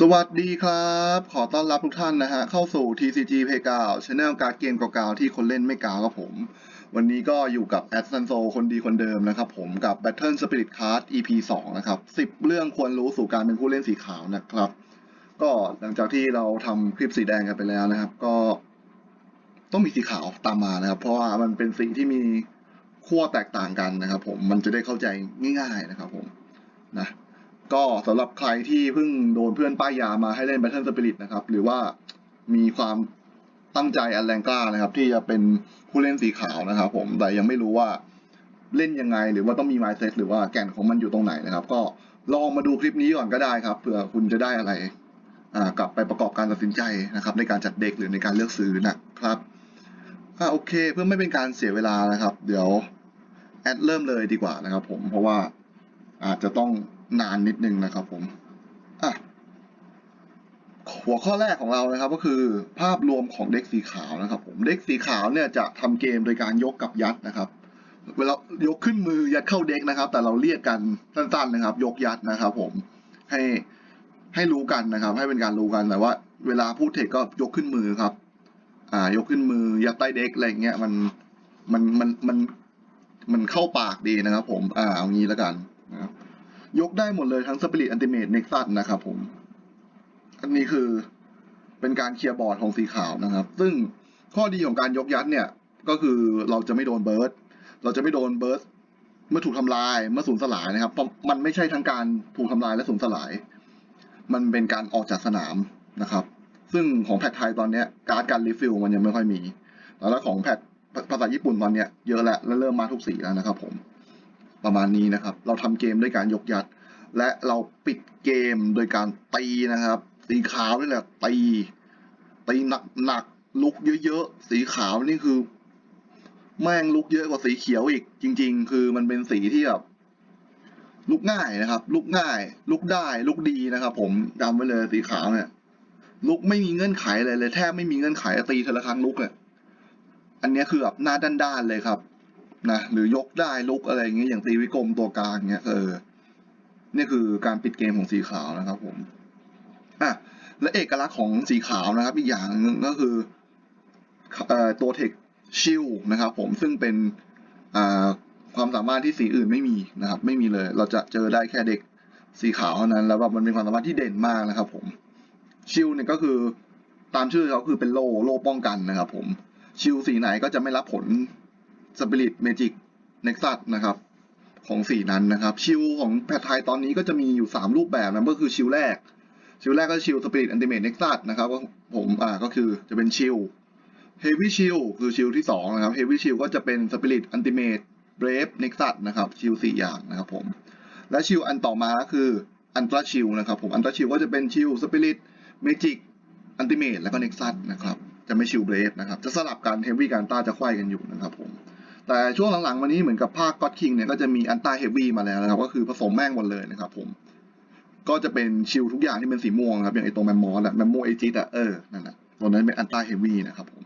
สวัสดีครับ ขอต้อนรับทุกท่านนะฮะ เข้าสู่ TCG Playground Channel การเกมเก่าๆที่คนเล่นไม่กาครับผม วันนี้ก็อยู่กับแอดซันโซคนดีคนเดิมนะครับผมกับ Battle Spirit Card EP 2 นะครับ 10 เรื่องควรรู้สู่การเป็นผู้เล่นสีขาวนะครับ ก็หลังจากที่เราทำคลิปสีแดงกันไปแล้วนะครับ ก็ต้องมีสีขาวตามมานะครับ เพราะว่ามันเป็นสีที่มีขั้วแตกต่างกันนะครับ ผมมันจะได้เข้าใจง่าย ๆนะครับ ผมนะ ก็สำหรับใครที่เพิ่งโดนเพื่อนป้ายยามาให้เล่น Battle Spirit นะครับ หรือว่ามีความตั้งใจอันแรงกล้านะครับ ที่จะเป็นผู้เล่นสีขาวนะครับ ผมแต่ยังไม่รู้ว่าเล่นยังไง หรือว่าต้องมี mindset หรือว่าแก่นของมันอยู่ตรงไหนนะครับ ก็ลองมาดูคลิปนี้ก่อนก็ได้ครับเผื่อคุณจะได้อะไรกลับไปประกอบการตัดสินใจนะครับ ในการจัดเด็กหรือในการเลือกซื้อนะครับอ่าโอเค เพื่อไม่เป็นการเสียเวลานะครับ เดี๋ยวแอดเริ่มเลยดีกว่านะครับ ผมเพราะว่าอาจจะต้อง นานนิดนึงนะครับผมอะหัวข้อแรกของเรานะครับก็คือภาพรวมของเด็กสีขาวนะครับผมเด็กสีขาวเนี่ยจะทำเกมโดยการยกกับยัดนะครับ เวลายกขึ้นมือยัดเข้าเด็กนะครับ แต่เราเรียกกันสั้นๆนะครับ ยกยัดนะครับ ผมให้ให้รู้กันนะครับ ให้เป็นการรู้กันแต่ว่า เวลาพูดเทคก็ยกขึ้นมือครับ อ่ายกขึ้นมือยัดใต้เด็กอะไรเงี้ยมันมันมันมันมันเข้าปากดีนะครับ ผมอ่าเอางี้แล้วกันนะครับ ยกได้หมดเลยทั้ง Spirit Ultimate Nexus นะครับผม อันนี้คือเป็นการเคลียร์บอร์ดของสีขาวนะครับ ซึ่งข้อดีของการยกยัดเนี่ยก็คือเราจะไม่โดนเบิร์ดเราจะไม่โดนเบิร์ดเมื่อถูกทำลายเมื่อสูญสลายนะครับเพราะมันไม่ใช่ทั้งการถูกทำลายและสูญสลาย มันเป็นการออกจากสนามนะครับ ซึ่งของแพทไทยตอนเนี้ยการ์ดการรีฟิลมันยังไม่ค่อยมี แล้วของแพทภาษาญี่ปุ่นตอนเนี้ยเยอะแล้วและเริ่มมาทุกสีแล้วนะครับผม ประมาณนี้นะครับ เราทำเกมด้วยการยกยัด และเราปิดเกมโดยการตีนะครับ สีขาวนี่แหละตีตีหนักหนักๆลุกเยอะๆ สีขาวนี่คือ แม่งลุกเยอะกว่าสีเขียวอีก จริง ๆ คือมันเป็นสีที่แบบลุกง่ายนะครับ ลุกง่าย ลุกได้ลุกดีนะครับ ผมจำไว้เลยสีขาวเนี่ยลุกไม่มีเงื่อนไขเลยเลยแทบไม่มีเงื่อนไขตีเทอละครั้งลุกเนี่ยอันนี้คือแบบหน้าด้านๆเลยครับ นะหรือยกได้ลุกอะไรอย่างเงี้ยอย่างตีวิกรมตัวกลางเงี้ยเออนี่คือการปิดเกมของสีขาวนะครับผมอะและเอกลักษณ์ของสีขาวนะครับ อีกอย่างหนึงก็คือเอ่อตัวเทคชิลนะครับผมซึ่งเป็นอ่าความสามารถที่สีอื่นไม่มีนะครับ ไม่มีเลย เราจะเจอได้แค่เด็กสีขาวเท่านั้น แล้วแบบมันเป็นความสามารถที่เด่นมากนะครับ ผมชิลเนี่ยก็คือตามชื่อเขาคือเป็นโล่โล่ป้องกันนะครับ ผมชิลสีไหนก็จะไม่รับผล สปิริตเมจิกเน็กซัสนะครับของสีนั้นนะครับ ชิลของแพทไทยตอนนี้ก็จะมีอยู่ 3 รูปแบบนะก็คือชิลแรก ชิลแรกก็ชิลสปิริตอันติเมทเน็กซัสนะครับก็ผมอ่าก็คือจะเป็นชิลเฮฟวี่ชิลคือชิลที่ 2 นะครับเฮฟวี่ชิลก็จะเป็นสปิริตอันติเมทเบรฟเน็กซัสนะครับชิลสี่อย่างนะครับผมและชิลอันต่อมาคืออันตราชิลนะครับผมอันตราชิลก็จะเป็นชิลสปิริตเมจิกอันติเมทแล้วก็เน็กซัสนะครับจะไม่ชิลเบรฟนะครับจะสลับกันเฮฟวี่กับอันต้าจะไขว้กันอยู่นะครับผม แต่ช่วงหลังๆมานี้เหมือนกับภาคก็อดคิงเนี่ยก็จะมีอันต้าเฮฟวี่มาแล้วนะครับ ก็คือผสมแม่งหมดเลยนะครับผม ก็จะเป็นชิลทุกอย่างที่เป็นสีม่วงครับ อย่างไอตัวแมมมอสอะแมมโมเอจิตอะเออ นั่นแหละตัวนั้นเป็นอันต้าเฮฟวี่นะครับผม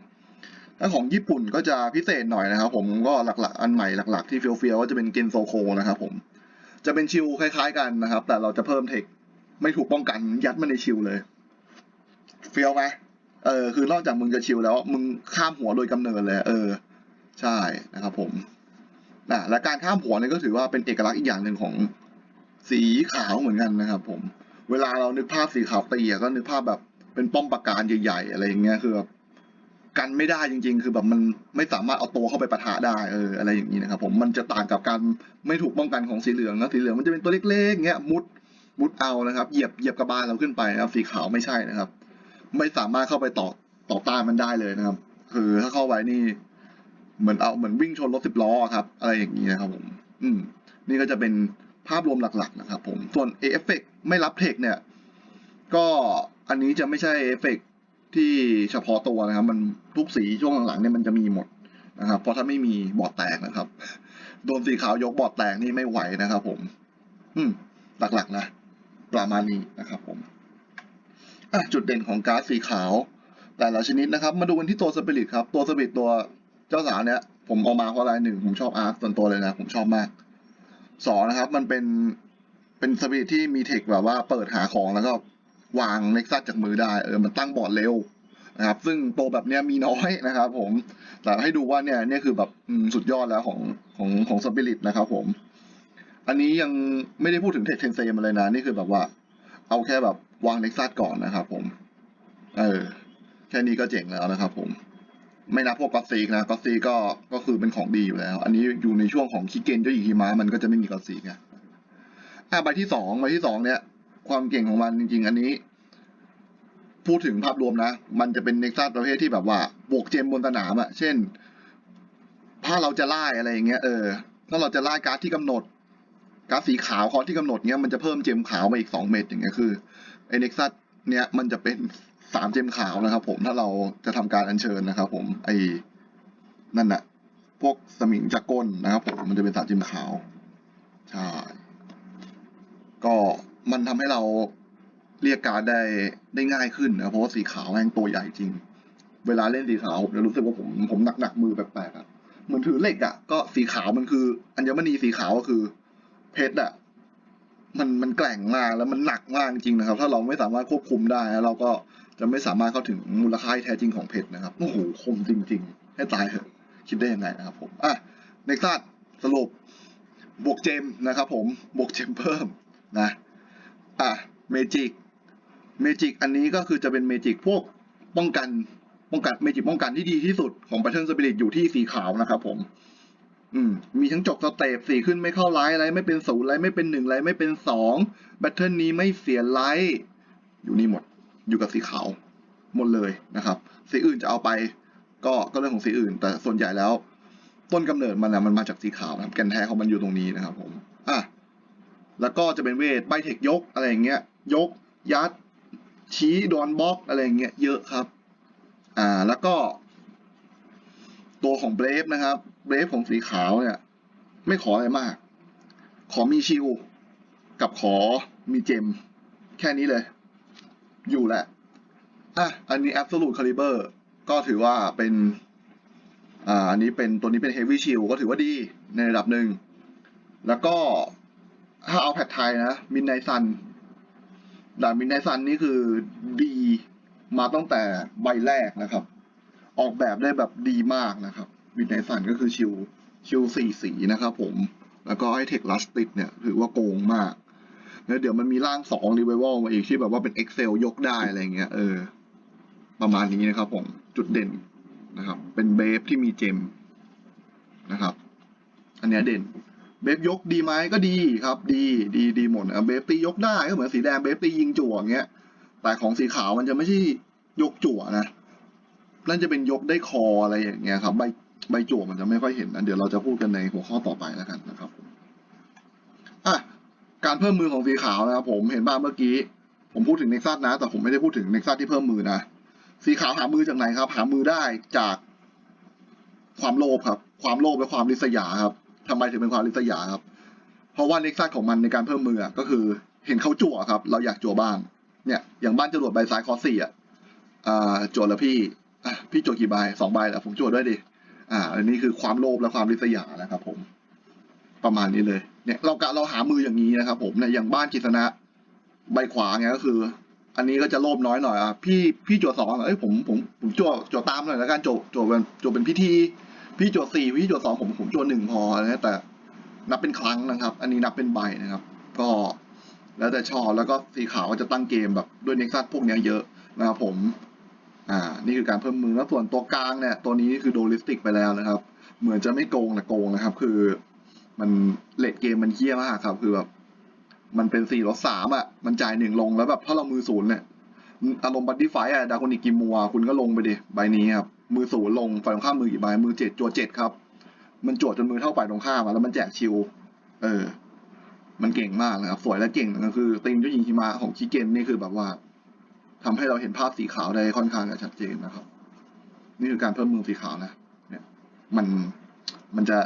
ถ้าของญี่ปุ่นก็จะพิเศษหน่อยนะครับผมก็หลักๆ อันใหม่หลักๆ ที่เฟียวๆก็จะเป็นเกนโซโคนะครับผม จะเป็นชิลคล้าย ๆ กันนะครับ แต่เราจะเพิ่มเทคไม่ถูกป้องกันยัดมาในชิลเลย เฟียวไหมเออคือนอกจากมึงจะชิลแล้ว มึงข้ามหัวโดยกำเนิดเลย เออ ใช่นะครับผมนะและการข้ามหัวเนี่ยก็ถือว่าเป็นเอกลักษณ์อีกอย่างหนึ่งของสีขาวเหมือนกันนะครับผม เวลาเรานึกภาพสีขาวตีก็นึกภาพแบบเป็นป้อมปราการใหญ่ๆอะไรอย่างเงี้ยคือแบบกันไม่ได้จริง ๆ คือแบบมันไม่สามารถเอาตัวเข้าไปปะทะได้เอออะไรอย่างนี้นะครับ ผมมันจะต่างกับการไม่ถูกป้องกันของสีเหลืองนะสีเหลืองมันจะเป็นตัวเล็กๆเงี้ยมุดมุดเอานะครับ เหยียบเหยียบกระบาลเราขึ้นไปนะครับ สีขาวไม่ใช่นะครับ ไม่สามารถเข้าไปต่อต่อต้านมันได้เลยนะครับ คือถ้าเข้าไว้นี่ เหมือนเอาเหมือนวิ่งชนรถสิบล้อครับ อะไรอย่างนี้นะครับผม อืม นี่ก็จะเป็นภาพรวมหลักๆนะครับผม ส่วนเอฟเฟกไม่รับเทคเนี่ย ก็อันนี้จะไม่ใช่เอฟเฟกที่เฉพาะตัวนะครับ มันทุกสีช่วงหลังๆเนี่ยมันจะมีหมดนะครับ เพราะถ้าไม่มีบอดแตกนะครับ โดนสีขาวยกบอดแตกนี่ไม่ไหวนะครับผม อืม หลักๆนะ ประมาณนี้นะครับผมจุดเด่นของการ์ดสีขาว แต่ละชนิดนะครับ มาดูกันที่ตัวสปิริตครับ ตัวสปิริตตัว เจ้าสาวเนี้ยผมเอามาเพราะอะไรหนึ่งผมชอบอาร์ตส่วนตัวเลยนะ ผมชอบมากสองนะครับ มันเป็นเป็นสปิริตที่มีเทคแบบว่าเปิดหาของแล้วก็วางเน็กซัสจากมือได้เออมันตั้งบอร์ดเร็วนะครับ ซึ่งโปรแบบเนี้ยมีน้อยนะครับ ผมแต่ให้ดูว่าเนี่ยเนี่ยคือแบบสุดยอดแล้วของของของสปิริตนะครับ ผม อันนี้ยังไม่ได้พูดถึงเทคเทนเซมาเลยนะ นี่คือแบบว่า เอาแค่แบบวางเน็กซัสก่อนนะครับ ผม เออแค่นี้ก็เจ๋งแล้วนะครับ ผม ไม่นับพวกกอตซีกนะกอตซีก็ก็คือเป็นของดีอยู่แล้ว อันนี้อยู่ในช่วงของคิเกนเจ้าหญิงหิมะมันก็จะไม่มีกอตซีกไงอะใบที่สองใบที่สองเนี่ย ความเก่งของมันจริง ๆ อันนี้ พูดถึงภาพรวมนะ มันจะเป็นเน็กซัสประเภทที่แบบว่าบวกเจมบนสนามอะเช่น ถ้าเราจะไล่อะไรอย่างเงี้ยเออถ้าเราจะไล่การ์ดที่กำหนดการ์ดสีขาวคอที่กำหนดเงี้ยมันจะเพิ่มเจมขาวมาอีกสองเม็ดอย่างเงี้ยคือไอเน็กซัสเนี้ยมันจะเป็น สามเจมขาวนะครับผมถ้าเราจะทำการอัญเชิญนะครับ ผมไอ้นั่นน่ะพวกสมิงจักก้นนะครับผมมันจะเป็นสามเจมขาวใช่ก็มันทำให้เราเรียกการได้ได้ง่ายขึ้นนะเพราะว่าสีขาวแม่งตัวใหญ่จริง เวลาเล่นสีขาวผมจะรู้สึกว่าผมผมหนักหนักมือแปลกๆอะเหมือนถือเหล็กอะก็สีขาวมันคือ อัญมณีสีขาวก็คือ เพชรอะมันมันแกร่งมากแล้วมันหนักมากจริงนะครับ ถ้าเราไม่สามารถควบคุมได้ เราก็ จะไม่สามารถเข้าถึงมูลค่าที่แท้จริงของเพชรนะครับโอ้โหคมจริง ๆ ให้ตายเถอะ คิดได้ยังไงนะครับผมอะเน็กซัสสรุปบวกเจมนะครับผมบวกเจมเพิ่มนะอะเมจิกเมจิกอันนี้ก็คือจะเป็นเมจิกพวกป้องกันป้องกันเมจิกป้องกันที่ดีที่สุดของ Pattern Spirit อยู่ที่สีขาวนะครับผม อืม มีทั้งจกสเตปสีขึ้นไม่เข้าไลท์อะไรไม่เป็นศูนย์อะไรไม่เป็นหนึ่งอะไรไม่เป็นสองแบตเทิลนี้ไม่เสียไลท์อยู่นี่หมด อยู่กับสีขาวหมดเลยนะครับ สีอื่นจะเอาไปก็ก็เรื่องของสีอื่น แต่ส่วนใหญ่แล้ว ต้นกำเนิดมันนะมันมาจากสีขาวนะครับแกนแท้ของมันอยู่ตรงนี้นะครับผมอะแล้วก็จะเป็นเวทใบเทคยกอะไรอย่างเงี้ย ยก ยัด ชี้โดนบล็อกอะไรอย่างเงี้ยเยอะครับ อ่าแล้วก็ ตัวของเบรฟนะครับเบรฟของสีขาวเนี่ย ไม่ขออะไรมาก ขอมีชิลกับขอมีเจม แค่นี้เลย อยู่แหละ อะ อันนี้ absolute caliber ก็ถือว่าเป็น อ่า อันนี้เป็นตัวนี้เป็น heavy shield ก็ถือว่าดีในระดับหนึ่ง แล้วก็ถ้าเอาแพทไทยนะ มินไนซันดาบมินไนซันนี่คือดีมาตั้งแต่ใบแรกนะครับ ออกแบบได้แบบดีมากนะครับ มินไนซันก็คือชิวชิวสี่สีนะครับผม แล้วก็ให้เทคลัสติดเนี่ยถือว่าโกงมาก แล้วเดี๋ยวมันมีร่างสองรีเวลมาอีกที่แบบว่าเป็น Excel ยกได้อะไรเงี้ยเออ ประมาณนี้นะครับผมจุดเด่นนะครับ เป็นเบฟที่มีเจมนะครับ อันนี้เด่นเบฟยกดีไหมก็ดีครับ ดีดีดีหมดนะเบฟตียกได้ก็เหมือนสีแดงเบฟตียิงจั่วอย่างเงี้ย แต่ของสีขาวมันจะไม่ใช่ยกจั่วนะนั่นจะเป็นยกได้คออะไรอย่างเงี้ยครับ ใบใบจั่วมันจะไม่ค่อยเห็นนะเดี๋ยวเราจะพูดกันในหัวข้อต่อไปแล้วกันนะครับ การเพิ่มมือของสีขาวนะครับผมเห็นบ้างเมื่อกี้ ผมพูดถึงเน็กซัสนะ แต่ผมไม่ได้พูดถึงเน็กซัสที่เพิ่มมือนะ สีขาวหามือจากไหนครับ หามือได้จากความโลภครับ ความโลภและความริษยาครับทำไมถึงเป็นความริษยาครับ เพราะว่าเน็กซัสของมันในการเพิ่มมือก็คือเห็นเขาจั่วครับ เราอยากจั่วบ้าง เนี่ยอย่างบ้านจรวดใบซ้ายคอสี่อะจั่วแล้วพี่พี่จั่วกี่ใบสองใบแหละผมจั่วด้วยดิอ่าอันนี้คือความโลภและความริษยานะครับผม ประมาณนี้เลยเนี่ยเรากะเราหามืออย่างนี้นะครับ ผมเนี่ยอย่างบ้านกิษณะใบขวาเงี้ยก็คือ อันนี้ก็จะโลภน้อยหน่อยอะพี่พี่โจั่วสองเอ้ยผมผมผมโจั่วจั่วตามหน่อยแล้วกันจั่วจั่วเป็นโจั่วเป็นพิธี พี่โจทย์สี่พี่โจทย์สองผมผมโจทย์หนึ่งพอนะแต่นับเป็นครั้งนะครับ อันนี้นับเป็นใบนะครับ ก็แล้วแต่ชอบแล้วก็สีขาวก็จะตั้งเกมแบบด้วยเน็กซัสพวกเนี้ยเยอะนะครับผม อ่า นี่คือการเพิ่มมือแล้วส่วนตัวกลางเนี่ย ตัวนี้คือโดลิสติกไปแล้วนะครับ เหมือนจะไม่โกงแต่โกงนะครับ คือ มันเลดเกมมันเคี้ยมากครับ คือแบบ มันเป็นสี่ลดสามอะ มันจ่ายหนึ่งลงแล้วแบบถ้าเรามือศูนย์เนี่ยอารมณ์บัตตี้ไฟอะดาโกนิกิมัว คุณก็ลงไปดิใบนี้ครับ มือศูนย์ลงฝ่ายตรงข้ามมือกี่ใบมือเจ็ดจวดเจ็ดครับ มันจวดจนมือเท่าฝ่ายตรงข้ามอะแล้วมันแจกชิว เออ มันเก่งมากนะครับ สวยและเก่งก็คือตีมเจ้าหญิงฮิมาของคิเกนนี่คือแบบว่าทำให้เราเห็นภาพสีขาวได้ค่อนข้างจะชัดเจนนะครับ นี่คือการเพิ่มมือสีขาวนะ เนี่ย มันมันจะ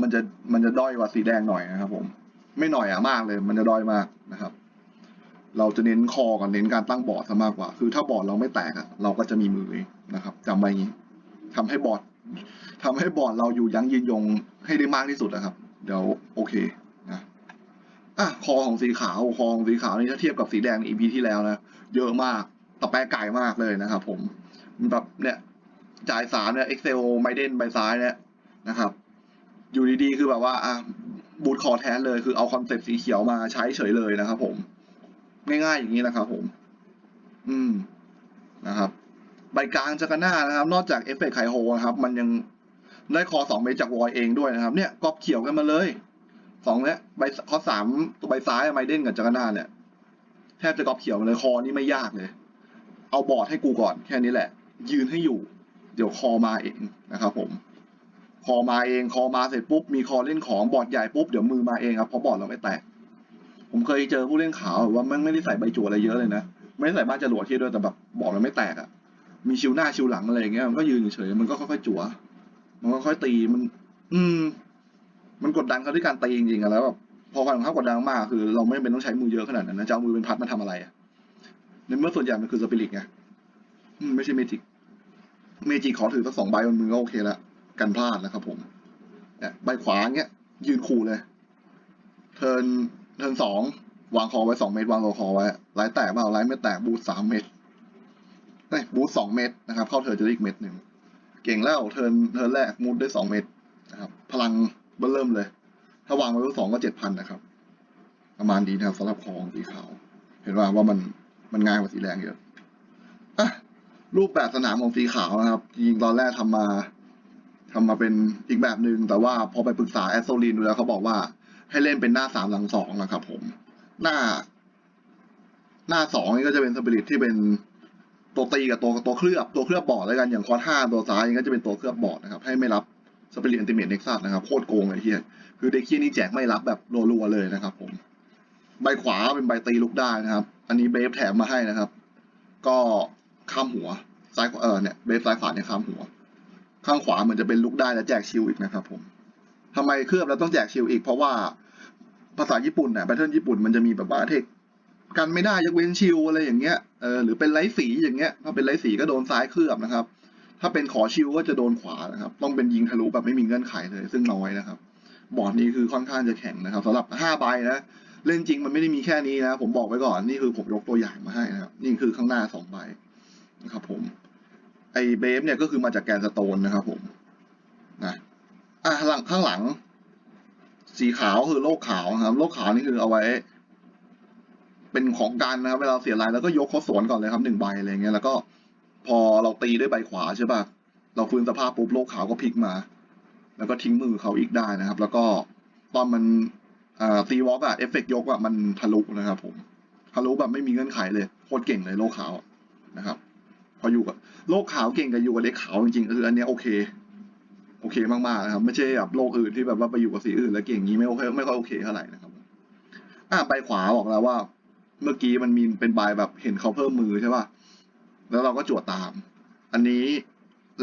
มันจะมันจะด้อยกว่าสีแดงหน่อยนะครับ ผม ไม่หน่อยอะมากเลย มันจะด้อยมากนะครับ เราจะเน้นคอกับเน้นการตั้งบอร์ดซะมากกว่า คือถ้าบอร์ดเราไม่แตกอะเราก็จะมีมือนะครับจำไว้อย่างนี้ทำให้บอร์ดทำให้บอร์ดเราอยู่ยั้งยืนยงให้ได้มากที่สุดนะครับ เดี๋ยวโอเคนะอะคอของสีขาวคอของสีขาวนี่ถ้าเทียบกับสีแดงอีพีที่แล้วนะเยอะมากตะแปะไก่มากเลยนะครับ ผมแบบเนี่ยจ่ายสามเนี่ย Excel ไมเดนใบซ้ายเนี่ยนะครับ อยู่ดีๆ คือแบบว่าอะบูทคอแทนเลยคือเอาคอนเซ็ปต์สีเขียวมาใช้เฉยเลยนะครับ ผม ง่ายๆอย่างนี้นะครับ ผม อืมนะครับใบกลางจากกันหน้านะครับ นอกจากเอฟเฟกไคโฮนะครับ มันยังได้คอสองเมตรจากวอยเองด้วยนะครับ เนี่ยกอบเขียวกันมาเลยสองเนี่ยใบข้อสามตัวใบซ้ายไมเดนกับจากกันหน้าเนี่ยแทบจะกอบเขียวมาเลยคอนี่ไม่ยากเลย เอาบอร์ดให้กูก่อนแค่นี้แหละ ยืนให้อยู่ เดี๋ยวคอมาเองนะครับผม อมาเองคอมาเสร็จปุ๊บมีคอเล่นของบอร์ดใหญ่ปุ๊บเดี๋ยวมือมาเองครับเพราะบอร์ดเราไม่แตก ผมเคยเจอผู้เล่นขาวว่ามันไม่ได้ใส่ใบจั่วอะไรเยอะเลยนะไม่ได้ใส่บ้านจรวดที่ด้วยแต่แบบบอร์ดมันไม่แตกอะ่ะมีชิวหน้าชิวหลังอะไรอย่างเงี้ยมันก็ยืนเฉยมันก็ค่อยๆจั่วมันก็ค่อยตีมัน อืม มันกดดันเขาด้วยการตีจริงๆอะแล้วแบบพอความเขากดดันมากคือ เราไม่จำเป็นต้องใช้มือเยอะขนาดนั้นนะจะเอามือเป็นพัดมาทำอะไรอะในเมื่อส่วนใหญ่มันคือสปิริตไงไม่ใช่เมจิกเมจิกขอถือสักสองใบบนมือก็โอเคและ กันพลาดนะครับผมเนี่ยใบขวาเงี้ย ยืนขู่เลย เทินเทินสองวางคอไว้สองเมตรวางตัวคอไว้ไลท์แตกเปล่าไลท์ไม่แตกบูทสามเมตรเอ้ยบูทสองเมตรนะครับ เข้าเทินจะได้อีกเม็ดหนึ่งเก่งแล้วเทินเทินแรกมูดได้สองเมตรนะครับ พลังเบิ่เริ่มเลย ถ้าวางไว้สองก็เจ็ดพันนะครับ ประมาณดีนะครับสำหรับคอของสีขาว เห็นว่าว่ามันมันง่ายกว่าสีแดงเยอะอะรูปแบบสนามของสีขาวนะครับจริงตอนแรกทำมา ทำมาเป็นอีกแบบหนึ่งแต่ว่าพอไปปรึกษาแอสโซลินดูแล้วเขาบอกว่า ให้เล่นเป็นหน้าสามหลังสองนะครับผม หน้า หน้าสองนี่ก็จะเป็นสปิริตที่เป็นตัวตีกับตัวตัวเคลือบตัวเคลือบบอร์ดแล้วกันอย่างคอร์ห้าตัวซ้ายนี่ก็จะเป็นตัวเคลือบบอร์ดนะครับ ให้ไม่รับสปิริตอันติเมทเน็กซัสนะครับโคตรโกงเลยเฮียคือเด็กเฮียนี่แจกไม่รับแบบรัวๆเลยนะครับ ผม ใบขวาเป็นใบตีลุกได้นะครับ อันนี้เบฟแถมมาให้นะครับ ก็ข้ามหัวซ้ายเออเนี่ยเบฟซ้ายขวาเนี่ยข้ามหัว ข้างขวาเหมือนจะเป็นลุกได้และแจกชิลอีกนะครับผมทำไมเคลือบแล้วต้องแจกชิลอีก เพราะว่าภาษาญี่ปุ่นเนี่ยแพทเทิร์นญี่ปุ่นมันจะมีแบบว่าเทคกันไม่ได้ยกเว้นชิลอะไรอย่างเงี้ยเออหรือเป็นไร้สีอย่างเงี้ยถ้าเป็นไร้สีก็โดนซ้ายเคลือบนะครับ ถ้าเป็นขอชิลก็จะโดนขวานะครับ ต้องเป็นยิงทะลุแบบไม่มีเงื่อนไขเลย ซึ่งน้อยนะครับ บอร์ดนี้คือค่อนข้างจะแข็งนะครับสำหรับห้าใบนะเล่นจริงมันไม่ได้มีแค่นี้นะ ผมบอกไว้ก่อนนี่คือผมยกตัวอย่างมาให้นะครับนี่คือข้างหน้าสองใบนะครับผม ไอเบฟเนี่ยก็คือมาจากแกนสโตนนะครับผมนะอะหลังข้างหลัง สีขาวคือโลกขาวนะครับ โลกขาวนี่คือเอาไว้ เป็นของกันนะครับเวลาเสียลายแล้วก็ยกเขาสวนก่อนเลยครับหนึ่งใบอะไรเงี้ยแล้วก็พอเราตีด้วยใบขวาใช่ป่ะเราฟื้นสภาพปุ๊บโลกขาวก็พลิกมา แล้วก็ทิ้งมือเขาอีกได้นะครับ แล้วก็ตอนมันตีวอล์กอะเอฟเฟกยกอะมันทะลุนะครับผมทะลุแบบไม่มีเงื่อนไขเลยโคตรเก่งเลยโลกขาวนะครับ พออยู่กับโลกขาวเก่งกับอยู่กับเด็กขาวจริงๆคืออันเนี้ยโอเค โอเคมากๆนะครับ ไม่ใช่แบบโลกอื่นที่แบบว่าไปอยู่กับสีอื่นแล้วเก่งงี้ไม่โอเคไม่ค่อยโอเคเท่าไหร่นะครับ อ่าใบขวาบอกแล้วว่า เมื่อกี้มันมีเป็นใบแบบเห็นเขาเพิ่มมือใช่ป่ะแล้วเราก็จวดตาม อันนี้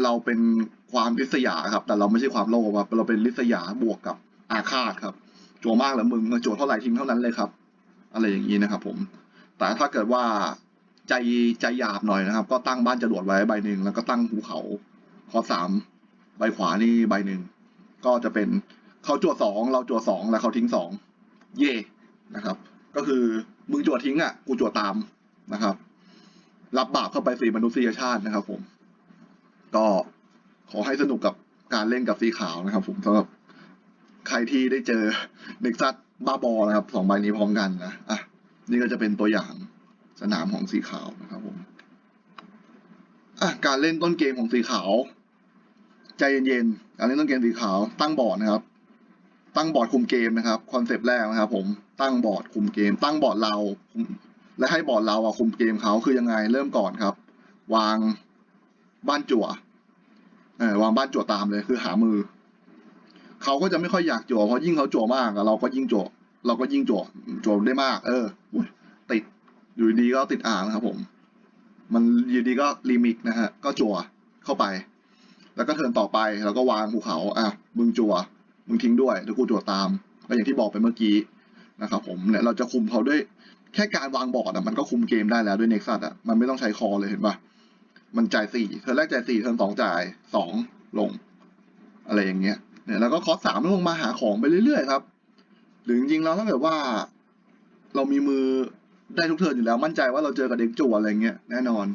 เราเป็นความริษยาครับ แต่เราไม่ใช่ความโลภครับเราเป็นริษยาบวกกับอาฆาตครับจัวมากแล้วมึงจัวเท่าไหร่ทิ้งเท่านั้นเลยครับ อะไรอย่างนี้นะครับ ผม แต่ถ้าเกิดว่า ใจใจหยาบหน่อยนะครับ ก็ตั้งบ้านจรวดไว้ใบหนึ่งแล้วก็ตั้งภูเขาข้อสามใบขวานี่ใบหนึ่งก็จะเป็นเขาจวดสองเราจวดสองแล้วเขาทิ้งสองเย่นะครับ ก็คือมึงจวดทิ้งอะกูจวดตามนะครับ รับบาปเข้าไปสีมนุษยชาตินะครับ ผม ก็ขอให้สนุกกับการเล่นกับสีขาวนะครับ ผมสำหรับใครที่ได้เจอเน็กซัสบ้าบอนะครับสองใบนี้พร้อมกันนะอะนี่ก็จะเป็นตัวอย่าง สนามของสีขาวนะครับผมอะการเล่นต้นเกมของสีขาว ใจเย็นๆการเล่นต้นเกมสีขาว ตั้งบอร์ดนะครับ ตั้งบอร์ดคุมเกมนะครับคอนเซปต์แรกนะครับ ผมตั้งบอร์ดคุมเกม ตั้งบอร์ดเรา และให้บอร์ดเราอะคุมเกมเขาคือยังไงเริ่มก่อนครับ วางบ้านจั่วเออวางบ้านจั่วตามเลยคือหามือเขาก็จะไม่ค่อยอยากจั่วเพราะยิ่งเขาจั่วมากเราก็ยิ่งจั่วเราก็ยิ่งจั่วจั่วได้มาก เออ อยู่ดีก็ติดอ่างนะครับผม มันอยู่ดีก็ลิมิตนะฮะ ก็จั่วเข้าไป แล้วก็เทิร์นต่อไปเราก็วางภูเขา อะ มึงจั่ว มึงทิ้งด้วยแล้วกูจั่วตาม ก็อย่างที่บอกไปเมื่อกี้นะครับผม เนี่ยเราจะคุมเขาด้วย แค่การวางบอร์ดอะ มันก็คุมเกมได้แล้วด้วยเน็กซัสอะ มันไม่ต้องใช้คอเลยเห็นปะมันจ่ายสี่เทิร์นแรกจ่ายสี่เทิร์นสองจ่ายสองลง อะไรอย่างเงี้ย เนี่ยแล้วก็คอสสามลงมาหาของไปเรื่อยๆครับ หรือจริงๆแล้วถ้าเกิดว่า เรามีมือ ได้ทุกเทิร์นอยู่แล้วมั่นใจว่าเราเจอกับเด็กจั่วอะไรเงี้ยแน่นอน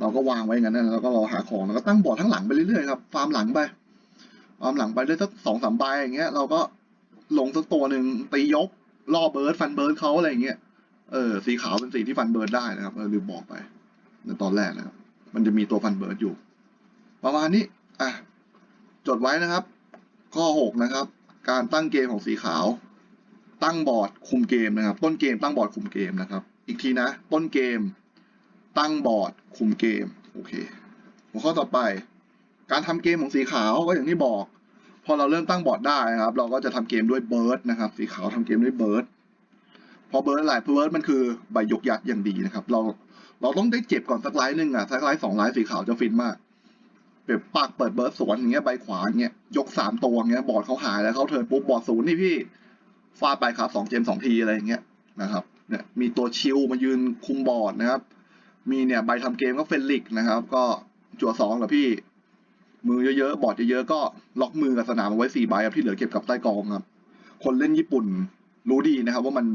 เราก็วางไว้อย่างนั้นแล้วก็รอหาของแล้วก็ตั้งบอร์ดทั้งหลังไปเรื่อยๆครับฟาร์มหลังไปฟาร์มหลังไปได้สักสองสามใบอย่างเงี้ย เราก็ลงสักตัวหนึ่งตียกล่อเบิร์ดฟันเบิร์ดเขาอะไรอย่างเงี้ยเออสีขาวเป็นสีที่ฟันเบิร์ดได้นะครับเออลืมบอกไปในตอนแรกนะครับมันจะมีตัวฟันเบิร์ดอยู่ ประมาณนี้อะจดไว้นะครับ ข้อหกนะครับ การตั้งเกมของสีขาว ตั้งบอร์ดคุมเกมนะครับ ต้นเกมตั้งบอร์ดคุมเกมนะครับ อีกทีนะ ต้นเกม ตั้งบอร์ดคุมเกมโอเคหัวข้อต่อไป การทำเกมของสีขาวก็อย่างที่บอก พอเราเริ่มตั้งบอร์ดได้นะครับ เราก็จะทำเกมด้วยเบิร์ดนะครับ สีขาวทำเกมด้วยเบิร์ดพอเบิร์ดอะไรเบิร์ดมันคือใบยกยัดอย่างดีนะครับ เราเราต้องได้เจ็บก่อนสักไลน์หนึ่งอะสักไลน์สองไลน์สีขาวจะฟินมากเปิดปากเปิดเบิร์ดสวนอย่างเงี้ยใบขวาอย่างเงี้ยยกสามตัวอย่างเงี้ยบอร์ดเขาหายแล้วเขาเทิร์นปุ๊บบอร์ดศูนย์นี่พี่ ฟาดไปครับสองเจมสองทีอะไรอย่างเงี้ยนะครับเนี่ยมีตัวชิลมายืนคุมบอร์ดนะครับ มีเนี่ยใบทำเกมก็เฟนลิกนะครับ ก็จั่วสองเหรอพี่ มือเยอะๆ บอร์ดเยอะๆ ก็ล็อกมือกับสนามเอาไว้สี่ใบครับที่เหลือเก็บกับใต้กองครับ คนเล่นญี่ปุ่นรู้ดีนะครับ ว่ามัน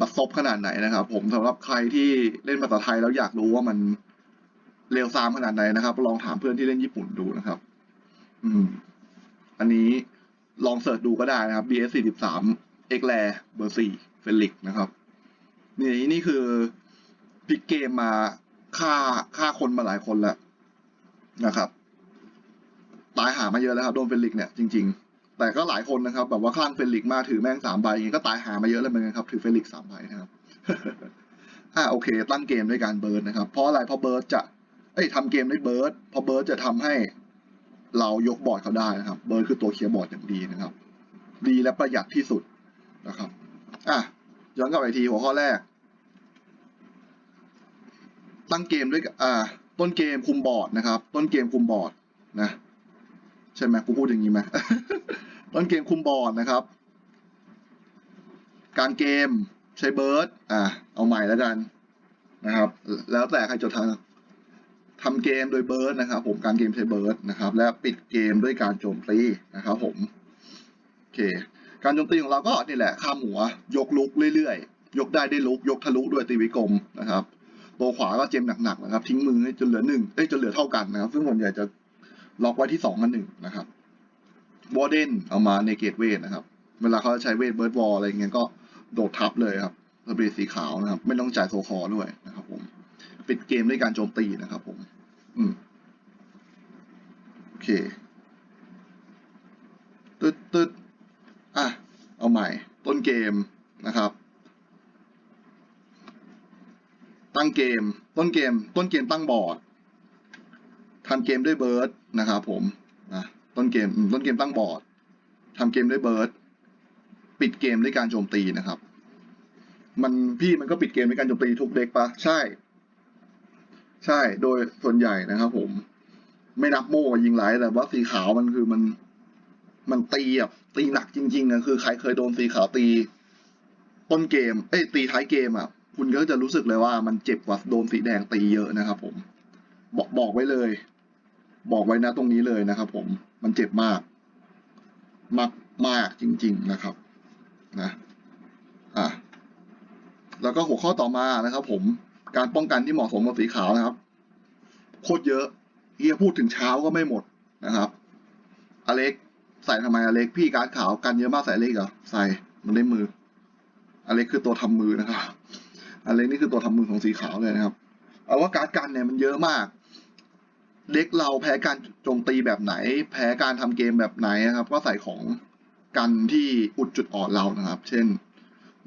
บัดซบขนาดไหนนะครับ ผมสำหรับใครที่เล่นภาษาไทยแล้วอยากรู้ว่ามันเร็วซามขนาดไหนนะครับ ลองถามเพื่อนที่เล่นญี่ปุ่นดูนะครับ อืม อันนี้ ลองเสิร์ชดูก็ได้นะครับ BS 43เอ็กแลเบอร์สี่เฟลิกนะครับ นี่นี่คือพลิกเกมมาฆ่าฆ่าคนมาหลายคนแล้วนะครับ ตายหามาเยอะแล้วครับโดนเฟลิกเนี่ยจริง ๆ แต่ก็หลายคนนะครับ แบบว่าคลั่งเฟลิกมาถือแม่งสามใบอย่างงี้ก็ตายหามาเยอะแล้วเหมือนกันครับ ถือเฟลิกสามใบนะครับอ่าโอเค ตั้งเกมด้วยการเบิร์ดนะครับ เพราะอะไรเพราะเบิร์ดจะเอ้ยทำเกมด้วยเบิร์ดเพราะเบิร์ดจะทำให้ เรายกบอร์ดเขาได้นะครับ เบิร์ดคือตัวเคลียร์บอร์ดอย่างดีนะครับ ดีและประหยัดที่สุดนะครับ อะย้อนกลับไปทีหัวข้อแรก ตั้งเกมด้วยอ่าต้นเกมคุมบอร์ดนะครับ ต้นเกมคุมบอร์ดนะ ใช่ไหมกูพูดอย่างนี้ไหมต้นเกมคุมบอร์ดนะครับการเกมใช้เบิร์ดอ่าเอาใหม่แล้วกันนะครับ แล้วแต่ใครจะทำ ทำเกมโดยเบิร์ดนะครับ ผมการเกมใช้เบิร์ดนะครับ และปิดเกมด้วยการโจมตีนะครับ ผมโอเค การโจมตีของเราก็นี่แหละข้ามหัวยกลุกเรื่อยๆ ยกได้ได้ลุกยกทะลุด้วยตีวิกลมนะครับตัวขวาก็เจมหนักๆนะครับ ทิ้งมือให้จนเหลือหนึ่งเอ้ยจนเหลือเท่ากันนะครับ ซึ่งผมอยากจะล็อกไว้ที่สองกับหนึ่งนะครับวอร์เดนเอามาในเกตเวทนะครับ เวลาเขาใช้เวทเบิร์ดวอลอะไรเงี้ยก็โดดทับเลยครับระเบิดสีขาวนะครับ ไม่ต้องจ่ายโซคอร์ด้วยนะครับผม ปิดเกมด้วยการโจมตีนะครับผม อืม โอเค ตึ๊ดตึ๊ดอะ เอาใหม่ ต้นเกมนะครับ ตั้งเกม ต้นเกม ต้นเกมตั้งบอร์ดทำเกมด้วยเบิร์ดนะครับผมนะต้นเกมอืมต้นเกมตั้งบอร์ดทำเกมด้วยเบิร์ดปิดเกมด้วยการโจมตีนะครับ มันพี่มันก็ปิดเกมด้วยการโจมตีทุกเด็กปะใช่ ใช่โดยส่วนใหญ่นะครับผม ไม่นับโม่ยิงไหลแต่ว่าสีขาวมันคือมันมันตีแบบตีหนักจริงๆอะคือใครเคยโดนสีขาวตี ต้นเกม เอ้ยตีท้ายเกมอะ คุณก็จะรู้สึกเลยว่ามันเจ็บกว่าโดนสีแดงตีเยอะนะครับ ผม บอกบอกไว้เลย บอกไว้นะตรงนี้เลยนะครับ ผมมันเจ็บมาก มากมากจริง ๆนะครับ นะ อะแล้วก็หัวข้อต่อมานะครับ ผม การป้องกันที่เหมาะสมกับสีขาวนะครับ โคตรเยอะเฮียพูดถึงเช้าก็ไม่หมดนะครับ อเล็กใส่ทำไมอเล็กพี่การดขาวกันเยอะมากใส่อเล็กเหรอใส่มันได้มือ อเล็กคือตัวทำมือนะครับอเล็กนี่คือตัวทำมือของสีขาวเลยนะครับ เอาว่าการดกันเนี่ยมันเยอะมากเด็กเราแพ้การโจมตีแบบไหน แพ้การทำเกมแบบไหนนะครับ ก็ใส่ของกันที่อุดจุดอ่อนเรานะครับ เช่น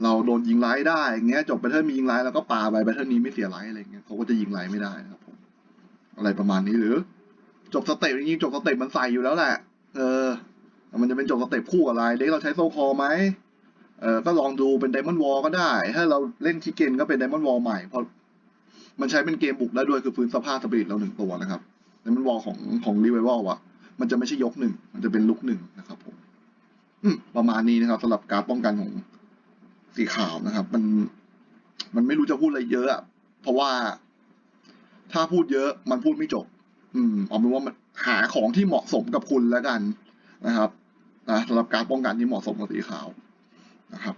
เราโดนยิงไลท์ได้อย่างเงี้ยจบแบทเทิลมียิงไลท์แล้วก็ปาไปแบทเทิลนี้ไม่เสียไลท์อะไรเงี้ยเขาก็จะยิงไลท์ไม่ได้นะครับผมอะไรประมาณนี้หรือ จบสเต็ปจริงๆจบสเต็ปมันใส่อยู่แล้วแหละ เออ มันจะเป็นจบสเต็ปคู่กับอะไรเด็กเราใช้โซคอไหมเออก็ลองดูเป็นไดมอนด์วอลก็ได้ ถ้าเราเล่นคิเกนก็เป็นไดมอนด์วอลใหม่เพราะมันใช้เป็นเกมบุกได้ด้วยคือฟื้นสภาพสปิริตเราหนึ่งตัวนะครับไดมอนด์วอลของของรีไววอลอะมันจะไม่ใช่ยกหนึ่งมันจะเป็นลุกหนึ่งนะครับผมประมาณนี้นะครับสำหรับการป้องกันของ สีขาวนะครับ มันมันไม่รู้จะพูดอะไรเยอะอะเพราะว่าถ้าพูดเยอะมันพูดไม่จบ อืมเอาเป็นว่ามันหาของที่เหมาะสมกับคุณแล้วกันนะครับนะสำหรับการป้องกันที่เหมาะสมกับสีขาวนะครับ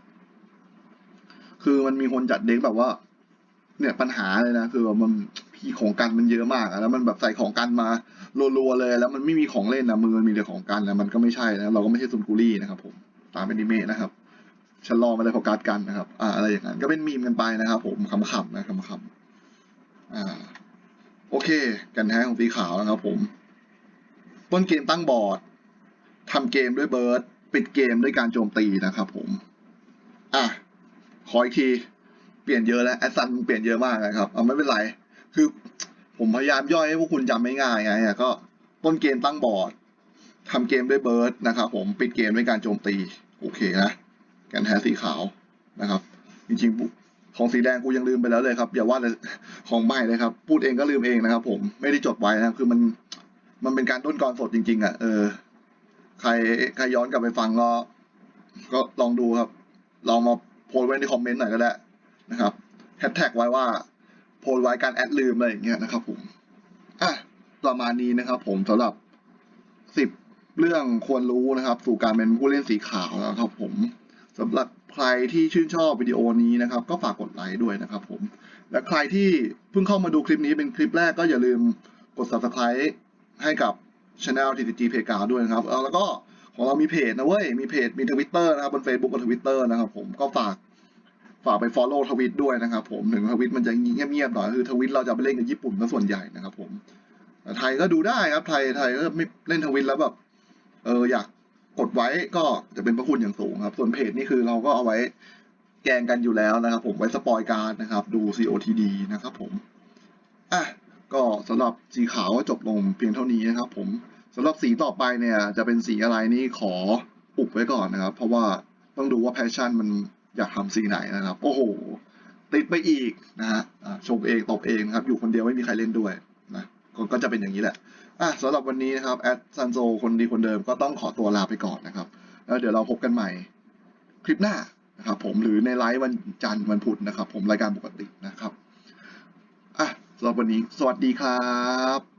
คือมันมีคนจัดเด็กแบบว่า เนี่ยปัญหาเลยนะคือแบบมันพี่ของกันมันเยอะมากแล้วมันแบบใส่ของกันมารัวๆเลย แล้วมันไม่มีของเล่นนะมือมันมีแต่ของกันนะมันก็ไม่ใช่นะเราก็ไม่ใช่ซุนกูรี่นะครับ ผมตามเป็นดิเมะนะครับ ฉันรอมาเลยโฟกัสกันนะครับ อ่า อะไรอย่างนั้นก็เป็นมีมกันไปนะครับ ผมขำๆนะขำๆอ่า โอเค กันแท้ของสีขาวนะครับ ผม ต้นเกมตั้งบอร์ดทำเกมด้วยเบิร์ดปิดเกมด้วยการโจมตีนะครับ ผม อะ ขออีกที เปลี่ยนเยอะแล้วแอดซันเปลี่ยนเยอะมากนะครับ เอาไม่เป็นไร คือผมพยายามย่อยให้พวกคุณจำไม่ง่ายไงก็ต้นเกมตั้งบอร์ดทำเกมด้วยเบิร์ดนะครับผม ปิดเกมด้วยการโจมตี โอเคนะ แกนแท้สีขาวนะครับ จริงๆ ของสีแดงกูยังลืมไปแล้วเลยครับอย่าว่าแต่ของใหม่เลยครับ พูดเองก็ลืมเองนะครับ ผมไม่ได้จดไว้นะคือมันมันเป็นการต้นกรสดจริง ๆ อะเออใครใครย้อนกลับไปฟังก็ก็ลองดูครับ ลองมาโพสไว้ในคอมเมนต์หน่อยก็ได้นะครับแฮชแท็กไว้ว่าโพสไว้การแอดลืมอะไรอย่างเงี้ยนะครับ ผมอะประมาณนี้นะครับ ผมสำหรับสิบเรื่องควรรู้นะครับ สู่การเป็นผู้เล่นสีขาวนะครับ ผม สำหรับใครที่ชื่นชอบวิดีโอนี้นะครับ ก็ฝากกดไลค์ด้วยนะครับผม และใครที่เพิ่งเข้ามาดูคลิปนี้เป็นคลิปแรกก็อย่าลืมกด subscribe ให้กับ channel TCG Playground ด้วยนะครับเอาแล้วก็ของเรามีเพจนะเว้ย มีเพจ มีทวิตเตอร์นะครับ บน Facebook กับทวิตเตอร์นะครับผม ก็ฝากฝากไป follow ทวิตด้วยนะครับผม ถึงทวิตมันจะเงียบๆหน่อย คือทวิตเราจะไปเล่นกับญี่ปุ่นซะส่วนใหญ่นะครับผมแต่ไทยก็ดูได้ครับ ไทย ไทยก็ไม่เล่นทวิตแล้วแบบ เอออยาก กดไว้ก็จะเป็นพระคุณอย่างสูงครับ ส่วนเพจนี่คือเราก็เอาไว้แกงกันอยู่แล้วนะครับ ผมไว้สปอยการดนะครับ ดู COTD นะครับผมอะก็สำหรับสีขาวก็จบลงเพียงเท่านี้นะครับ ผมสำหรับสีต่อไปเนี่ยจะเป็นสีอะไรนี่ขออุบไว้ก่อนนะครับ เพราะว่าต้องดูว่าแพชชั่นมันอยากทำสีไหนนะครับ โอ้โห ติดไปอีกนะฮะชมเองตบเองครับ อยู่คนเดียวไม่มีใครเล่นด้วยนะก็จะเป็นอย่างนี้แหละ อะสำหรับวันนี้นะครับแอดซันโซคนดีคนเดิมก็ต้องขอตัวลาไปก่อนนะครับ แล้วเดี๋ยวเราพบกันใหม่คลิปหน้านะครับผมหรือในไลฟ์วันจันทร์วันพุธนะครับ ผมรายการปกตินะครับอะสำหรับวันนี้สวัสดีครับ